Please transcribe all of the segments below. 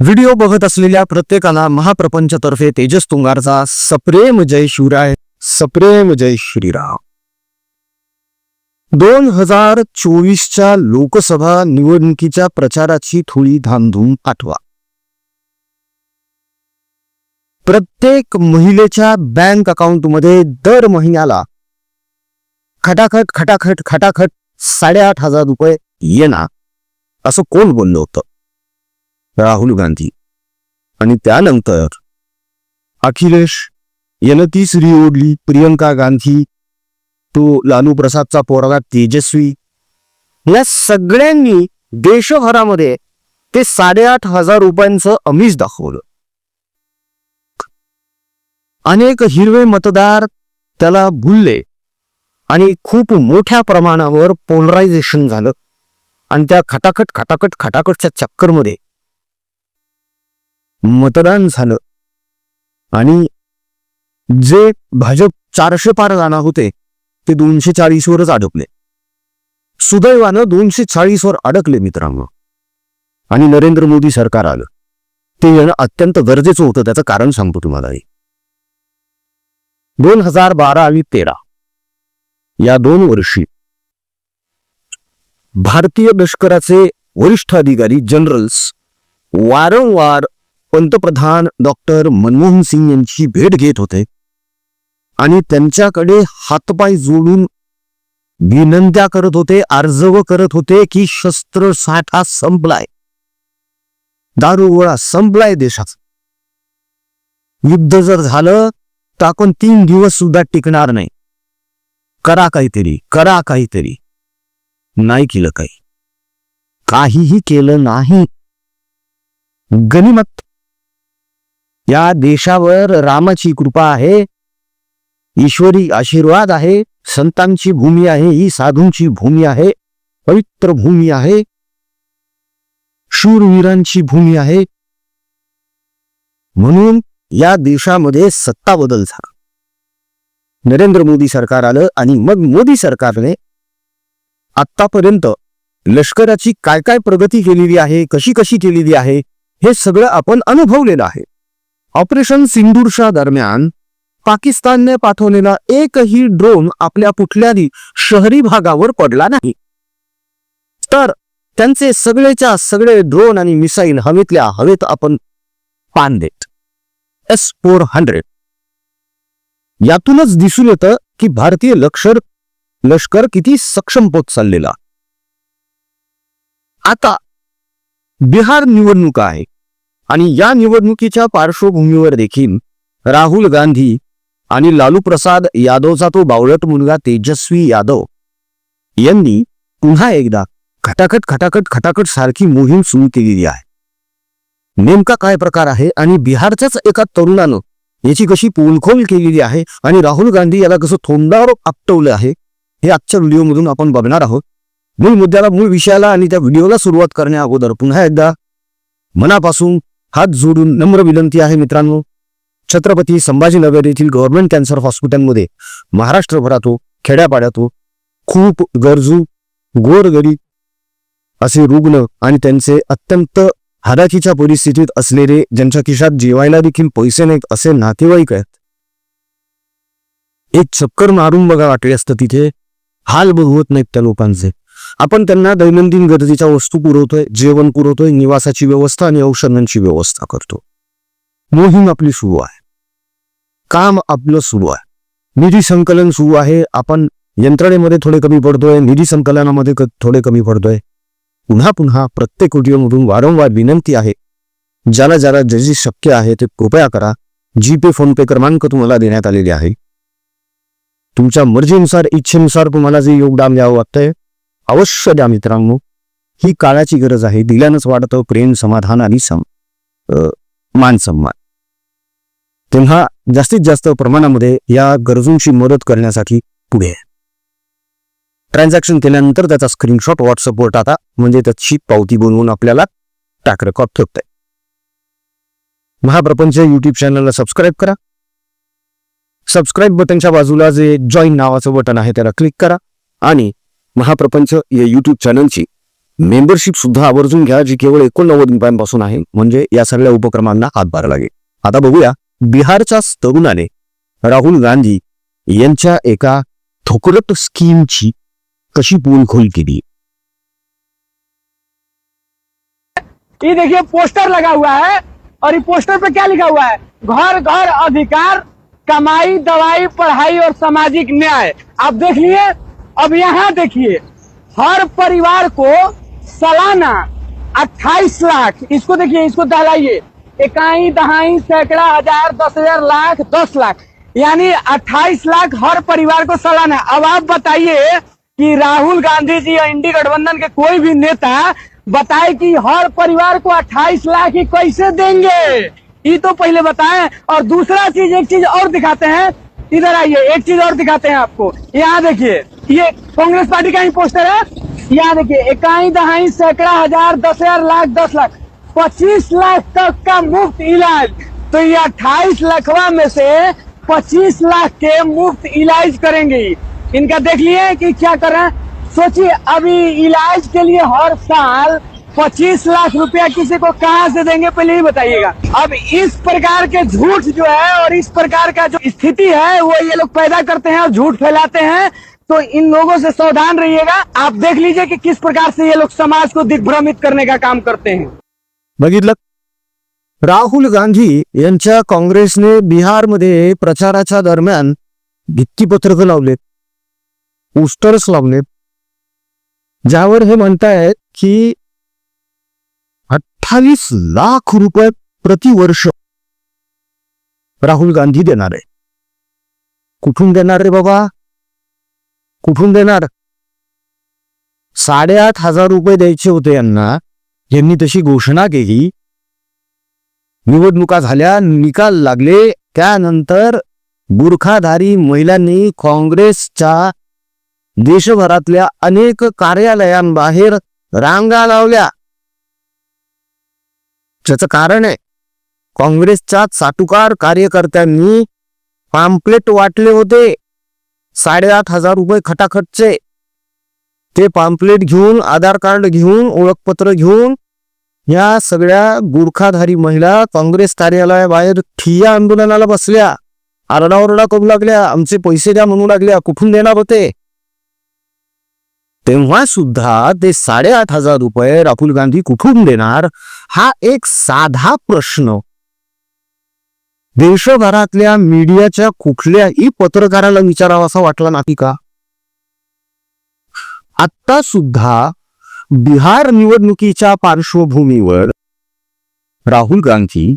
Video बघत असलेल्या प्रत्येकाला महाप्रपंचतर्फे तेजस तुंगारचा सप्रेम जय शिवराय सप्रेम जय श्रीराम. दोन हजार चोवीसच्या लोकसभा निवडणुकीच्या प्रचाराची थोडी धामधूम आठवा. प्रत्येक महिलेच्या बँक अकाउंटमध्ये दर महिन्याला खटाखट खटाखट खटाखट साडेआठ हजार रुपये येणार असं कोण बोललं होतं? राहुल गांधी. आणि त्यानंतर अखिलेश यानं ती स्त्री ओढली. प्रियंका गांधी तो लालू प्रसादचा पोरगा तेजस्वी. या सगळ्यांनी देशभरामध्ये ते साडेआठ हजार रुपयांचं अमीष दाखवलं. अनेक हिरवे मतदार त्याला भुलले आणि खूप मोठ्या प्रमाणावर पोलरायझेशन झालं. आणि त्या खटाखट खटाखट खटाखटच्या चक्करमध्ये मतदान झालं. आणि जे भाजप चारशे पार जाणार होते ते दोनशे चाळीस वरच अडकले. सुदैवानं दोनशे चाळीसवर अडकले मित्रांनो. आणि नरेंद्र मोदी सरकार आलं. ते येणं अत्यंत गरजेचं होतं त्याचं कारण सांगतो तुम्हाला दोन हजार बारा आणि तेरा या दोन वर्षी भारतीय लष्कराचे वरिष्ठ अधिकारी जनरल्स वारंवार पंतप्रधान डॉक्टर मनमोहन सिंग यांची भेट घेत होते. आणि त्यांच्याकडे हातपाय जोडून विनंत्या करत होते अर्जव करत होते की शस्त्र साठा संपलाय दारुगोळा संपलाय देशाचा. युद्ध जर झालं तर आपण तीन दिवस सुद्धा टिकणार नाही. करा काहीतरी करा काहीतरी. नाही केलं काही. काहीही केलं नाही. गनिमत. या देशावर रामाची कृपा आहे. ईश्वरी आशीर्वाद आहे. संतांची भूमी आहे. ही साधूंची भूमी आहे. पवित्र भूमी आहे. शूरवीरांची भूमी आहे. म्हणून या देशामध्ये सत्ता बदल झाला. नरेंद्र मोदी सरकार आलं आणि मग मोदी सरकारने आतापर्यंत लष्कराची काय काय प्रगती केलेली आहे कशी कशी केलेली आहे हे सगळं आपण अनुभवलेलं आहे. ऑपरेशन सिंदूरच्या दरम्यान पाकिस्तानने पाठवलेला एकही ड्रोन आपल्या कुठल्याही शहरी भागावर पडला नाही. तर त्यांचे सगळेच्या सगळे ड्रोन आणि मिसाईल हवेतल्या हवेत आपण पान देत एस फोर हंड्रेड. यातूनच दिसून येतं की भारतीय लष्कर लष्कर किती सक्षम होत चाललेला. आता बिहार निवडणुका आहे. आणि या निवडणुकीच्या पार्श्वभूमीवर देखील राहुल गांधी आणि लालू प्रसाद यादवचा तो बावळट मुलगा तेजस्वी यादव यांनी पुन्हा एकदा खटाखट खटाखट खटाखट सारखी मोहीम सुरू केलेली आहे. नेमका काय प्रकार आहे आणि बिहारच्याच एका तरुणानं याची कशी पोलखोल केलेली आहे आणि राहुल गांधी याला कसं थोंडावर आपटवलं आहे हे आजच्या व्हिडिओमधून आपण बघणार आहोत. मूळ मुद्द्याला मूळ विषयाला आणि त्या व्हिडिओला सुरुवात करण्या अगोदर पुन्हा एकदा मनापासून हात जोडून नम्र विनंती आहे मित्रांनो. छत्रपती संभाजीनगर येथील गव्हर्नमेंट कॅन्सर हॉस्पिटलमध्ये महाराष्ट्रभरातो हो, खेड्यापाड्यातो हो, खूप गरजू गोरगरीब असे रुग्ण आणि त्यांचे अत्यंत हादाकीच्या परिस्थितीत असलेले ज्यांच्या खिशात जेवायला देखील पैसे नाहीत असे नातेवाईक आहेत. एक चक्कर मारून बघा वाटले असतं तिथे. हाल बघवत नाहीत त्या लोकांचे. आपण त्यांना दैनंदिन गरजेच्या वस्तू पुरवतोय जेवण पुरवतोय निवासाची व्यवस्था आणि औषधांची व्यवस्था करतो. मोहीम आपली सुरू आहे. काम आपलं सुरू आहे. निधी संकलन सुरू आहे. आपण यंत्रणेमध्ये थोडे कमी पडतोय निधी संकलनामध्ये थोडे कमी पडतोय. पुन्हा पुन्हा प्रत्येक व्हिडिओमधून वारंवार विनंती आहे. ज्याला ज्याला जे जे शक्य आहे ते कृपया करा. जीपे फोनपे क्रमांक तुम्हाला देण्यात आलेले आहे. तुमच्या मर्जीनुसार इच्छेनुसार तुम्हाला जे योगदान द्यावं वाटतंय अवश्य द्या मित्रांनो. ही काळाची गरज आहे. दिल्यानंच वाढतं प्रेम समाधान आणि सम मान सन्मान तेव्हा जास्तीत जास्त प्रमाणामध्ये या गरजूंची मदत करण्यासाठी पुढे आहे. ट्रान्झॅक्शन केल्यानंतर त्याचा स्क्रीनशॉट व्हॉट्सअपवर टाका. म्हणजे त्याची पावती बनवून आपल्याला टाक रेकॉर्ड ठेवता येईल. महाप्रपंच युट्यूब चॅनलला सबस्क्राईब करा. सबस्क्राईब बटनच्या बाजूला जे जॉईन नावाचं बटन आहे त्याला क्लिक करा. आणि महाप्रपंच या युट्यूब चॅनलची मेंबरशिप सुद्धा आवर्जून घ्या जी केवळ एकोणनव्वद रुपयांपासून आहे. म्हणजे या सगळ्या उपक्रमांना हातभार लागेल. आता बघूया बिहारच्याच तरुणाने राहुल गांधी यांच्या एका थोकरट स्कीमची कशी पोलखोल केली? ये देखिए पोस्टर लगा हुआ है और ये पोस्टर पे क्या लिखा हुआ है? घर घर अधिकार कमाई दवाई पढ़ाई और सामाजिक न्याय। आप देख लिए अब यहाँ देखिए, हर परिवार को सालाना 28 लाख, इसको देखिए, इसको दहलाइए। इकाई, दहाई, सैकड़ा, हज़ार, दस हज़ार, लाख, दस लाख। यानी 28 लाख हर परिवार को सालाना। अब आप बताइए कि राहुल गांधी जी या इंडी गठबंधन के कोई भी नेता बताए कि हर परिवार को 28 लाख ही कैसे देंगे? ये तो पहले बताएँ, और दूसरा चीज़, एक चीज़ और दिखाते हैं। इधर आइए, एक चीज़ और दिखाते हैं आपको। यहाँ देखिए ये कांग्रेस पार्टी का ही पोस्टर है। यहाँ देखिए, इकाई दहाई सैकड़ा हज़ार दस हज़ार लाख दस लाख, पच्चीस लाख तक का मुफ़्त इलाज। तो ये अट्ठाईस लखवा में से पच्चीस लाख के मुफ़्त इलाज करेंगे। इनका देख लिए कि क्या कर रहे हैं? सोचिए, अभी इलाज के लिए हर साल पच्चीस लाख रुपया किसी को कहाँ से देंगे, पहले ही बताइएगा। अब इस प्रकार के झूठ जो है और इस प्रकार का जो स्थिति है, वो ये लोग पैदा करते हैं और झूठ फैलाते हैं। तो इन लोगों से सावधान रहिएगा। आप देख लीजिए कि किस प्रकार से ये लोग समाज को दिग्भ्रमित करने का काम करते हैं। बघितलं? राहुल गांधी यांच्या काँग्रेसने बिहारमध्ये प्रचाराच्या दरम्यान भित्तीपत्रक लावलेत पोस्टर्स लावलेत ज्यावर हे म्हणतायत की अठ्ठावीस लाख रुपये प्रतिवर्ष राहुल गांधी देणार आहे. कुठून देणार रे बाबा? कुठून देणार? साडेआठ हजार रुपये द्यायचे होते यांना. यांनी तशी घोषणा केली. निवडणुका झाल्या निकाल लागले. त्यानंतर बुरखाधारी महिलांनी काँग्रेसच्या देशभरातल्या अनेक कार्यालयांबाहेर रांगा लावल्या. त्याचं कारण आहे काँग्रेसच्या चाटुकार कार्यकर्त्यांनी पाम्पलेट वाटले होते. साडेआठ हजार रुपये खटाखटचे. ते पाम्पलेट घेऊन आधार कार्ड घेऊन ओळखपत्र घेऊन या सगळ्या गुरखाधारी महिला काँग्रेस कार्यालयाबाहेर ठिय्या आंदोलनाला बसल्या. आरडाओरडा करू लागल्या आमचे पैसे द्या म्हणू लागल्या कुठून देणार होते? तेव्हा सुद्धा ते साडेआठ हजार रुपये राहुल गांधी कुठून देणार? हा एक साधा प्रश्न. देशभरातल्या मीडियाच्या कुठल्याही पत्रकाराला विचारावासा वाटला नाही का? आता सुद्धा बिहार निवडणुकीच्या पार्श्वभूमीवर राहुल गांधी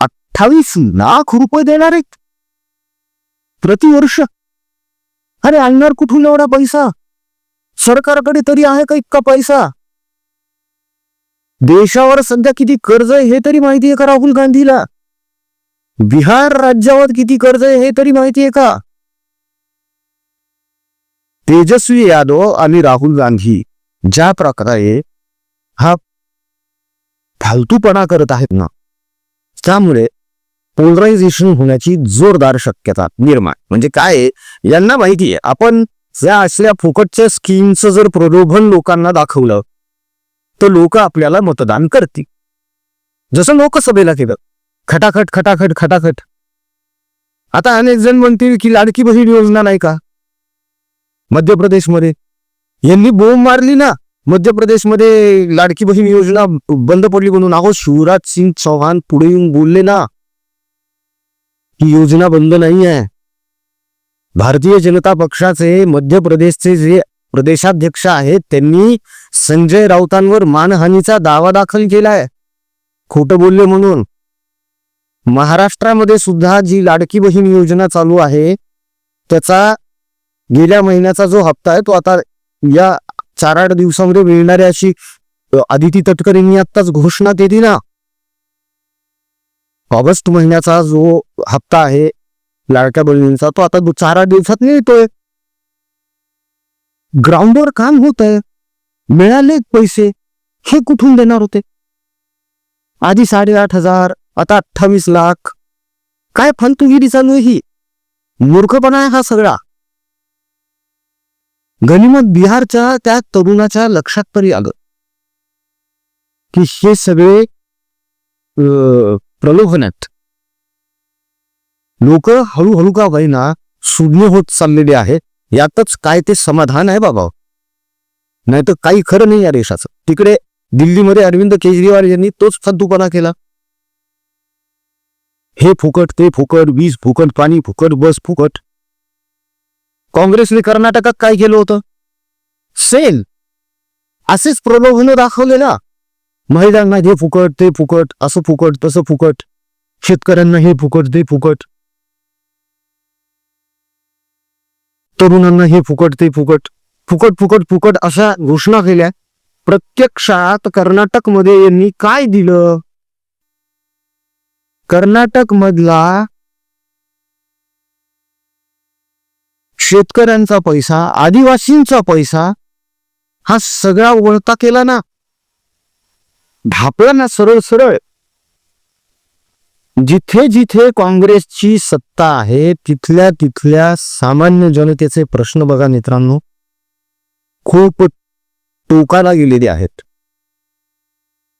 अठ्ठावीस लाख रुपये देणार आहेत प्रतिवर्ष. अरे आणणार कुठून एवढा पैसा? सरकारकडे तरी आहे का इतका पैसा? देशावर सध्या किती कर्ज आहे हे तरी माहिती आहे का राहुल गांधीला? बिहार राज्यावर किती कर्ज आहे हे तरी माहिती आहे का? तेजस्वी यादव आणि राहुल गांधी ज्या प्रकारे हा फालतूपणा करत आहेत ना त्यामुळे पोलरायझेशन होण्याची जोरदार शक्यता निर्माण म्हणजे काय आहे, यांना माहिती आहे आपण या असल्या फुकटच्या स्कीमचं जर प्रलोभन लोकांना दाखवलं तर लोक आपल्याला मतदान करतील. जसं लोकसभेला केलं. खटाखट खटाखट खटाखट. आता अनेक जण म्हणतील की लाडकी बहीण योजना नाही का? मध्य प्रदेशमध्ये यांनी बोंब मारली ना. मध्य प्रदेशमध्ये लाडकी बहीण योजना बंद पडली म्हणून. अहो शिवराज सिंग चौहान पुढे येऊन बोलले ना ही योजना बंद नाही आहे. भारतीय जनता पक्षाचे मध्य प्रदेशचे जे प्रदेशाध्यक्ष आहेत त्यांनी संजय राऊतांवर मानहानीचा दावा दाखल केलाय. खोटं बोलले म्हणून. महाराष्ट्रामध्ये सुद्धा जी लाडकी बहीण योजना चालू आहे त्याचा गेल्या महिन्याचा जो हप्ता आहे तो आता या चार आठ दिवसामध्ये मिळणाऱ्या अशी आदिती तटकरेंनी आत्ताच घोषणा केली ना. ऑगस्ट महिन्याचा जो हप्ता आहे लाडक्या बहिणींचा तो आता चार आठ दिवसात मिळतोय. ग्राउंडवर काम होत आहे. मिळाले पैसे. हे कुठून देणार होते? आधी साडेआठ हजार आता अठ्ठावीस लाख. काय फालतूगिरी चालू आहे ही? मूर्खपणा आहे हा सगळा. गनिमत बिहारच्या त्या तरुणाच्या लक्षात तरी आलं. की हे सगळे प्रलोभनात. लोक हळूहळू का होईना सुज्ञ होत चाललेले आहेत यातच काय ते समाधान आहे बाबा. नाही तर काही खरं नाही या देशाचं. तिकडे दिल्लीमध्ये अरविंद केजरीवाल यांनी तोच फद्दूपणा केला. हे फुकट ते फुकट वीज फुकट पाणी फुकट बस फुकट. काँग्रेसने कर्नाटकात काय केलं होतं? सेल. असेच प्रलोभन दाखवलेला. महिलांना हे फुकट ते फुकट असं फुकट तसं फुकट. शेतकऱ्यांना हे फुकट ते फुकट. तरुणांना हे फुकट ते फुकट. फुकट फुकट फुकट अशा घोषणा केल्या. प्रत्यक्षात कर्नाटकमध्ये यांनी काय दिलं? कर्नाटक मधला शेतकऱ्यांचा पैसा आदिवासींचा पैसा हा सगळा वळता केला ना. ढापला ना सरळ सरळ. जिथे जिथे काँग्रेसची सत्ता आहे तिथल्या तिथल्या सामान्य जनतेचे प्रश्न बघा मित्रांनो. खूप टोकाला गेलेले आहेत.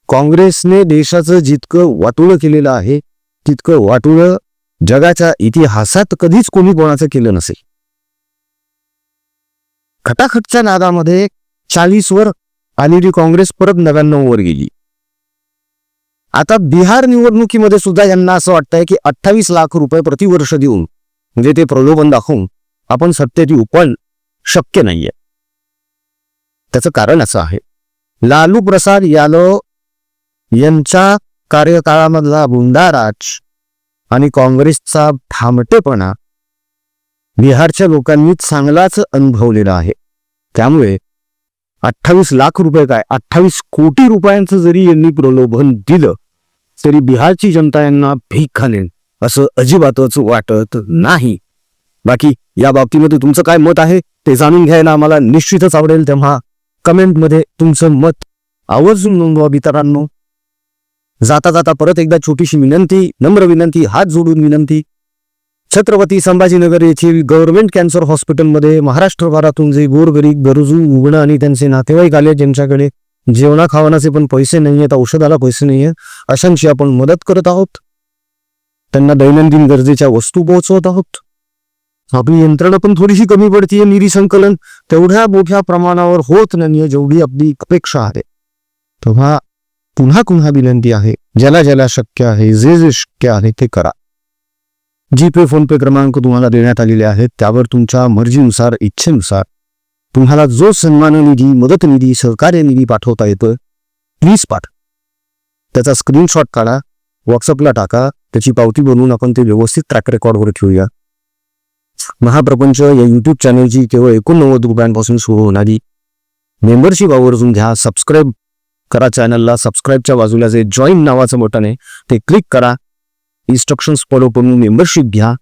काँग्रेसने देशाचं जितकं वाटोळं केलेलं आहे तितकं वाटुळं जगाच्या इतिहासात कधीच कोणी कोणाचं केलं नसेल. खटाखटच्या नादामध्ये चाळीसवर आलेली काँग्रेस परत नव्याण्णव वर गेली. आता बिहार निवडणुकीमध्ये सुद्धा यांना असं वाटतंय की अठ्ठावीस लाख रुपये प्रतिवर्ष देऊन म्हणजे ते प्रलोभन दाखवून आपण सत्तेत येऊ पण शक्य नाहीये. त्याचं कारण असं आहे. लालू प्रसाद यादव यांच्या कार्यकाळामधला बुंदाराज आणि काँग्रेसचा ठामटेपणा बिहारच्या लोकांनी चांगलाच अनुभवलेला आहे. त्यामुळे अठ्ठावीस लाख रुपये काय? अठ्ठावीस कोटी रुपयांचं जरी यांनी प्रलोभन दिलं तरी बिहारची जनता यांना भीक घालेल असं अजिबातच वाटत नाही. बाकी या बाबतीमध्ये तुमचं काय मत आहे ते जाणून घ्यायला आम्हाला निश्चितच आवडेल. तेव्हा कमेंटमध्ये तुमचं मत आवर्जून नोंदवा मित्रांनो. जाता जाता परत एकदा छोटीशी विनंती नम्र विनंती हात जोडून विनंती. छत्रपती संभाजीनगर येथील गव्हर्नमेंट कॅन्सर हॉस्पिटलमध्ये महाराष्ट्रभरातून जे गोरगरीब गरजू रुग्ण आणि त्यांचे नातेवाईक आले ज्यांच्याकडे जेवणा खावणाचे पण पैसे नाही आहेत औषधाला पैसे नाही आहेत अशांची आपण मदत करत आहोत. त्यांना दैनंदिन गरजेच्या वस्तू पोहोचवत आहोत. आपली यंत्रणा पण थोडीशी कमी पडतीये निरी संकलन तेवढ्या मोठ्या प्रमाणावर होत नाहीये जेवढी आपली अपेक्षा आहे. तेव्हा पुन्हा पुन्हा विनंती आहे. ज्याला ज्याला शक्य आहे जे जे शक्य आहे ते करा. जी पे फोनपे क्रमांक तुम्हाला देण्यात आलेले आहेत त्यावर तुमच्या मर्जीनुसार इच्छेनुसार तुम्हाला जो सन्मान निधी मदत निधी सहकार्य निधी पाठवता येतोय प्लीज पाठ त्याचा स्क्रीनशॉट काढा व्हॉट्सअपला टाका त्याची पावती बनवून आपण ते व्यवस्थित ट्रॅक रेकॉर्डवर ठेवूया. महाप्रपंच या युट्यूब चॅनलची केवळ एकोणनव्वद रुपयांपासून सुरू होणारी मेंबरशिप आवर्जून घ्या सबस्क्राईब करा चॅनलला सबस्क्राईबच्या बाजूला जे जॉईन नावाचं बटन आहे ते क्लिक करा. इन्स्ट्रक्शन्स फॉलो करून मेंबरशिप घ्या.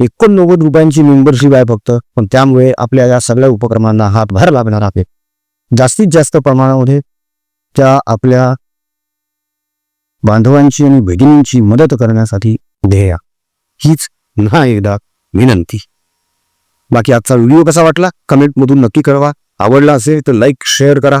एकोणनव्वद रुपयांची मेंबरशिप आहे फक्त पण त्यामुळे आपल्या या सगळ्या उपक्रमांना हातभार लागणार आहे. जास्तीत जास्त प्रमाणामध्ये त्या आपल्या बांधवांची आणि भगिनींची मदत करण्यासाठी ध्येया हीच पुन्हा एकदा विनंती. बाकी आजचा व्हिडिओ कसा वाटला? कमेंटमधून नक्की कळवा. आवडला असेल तर लाईक शेअर करा.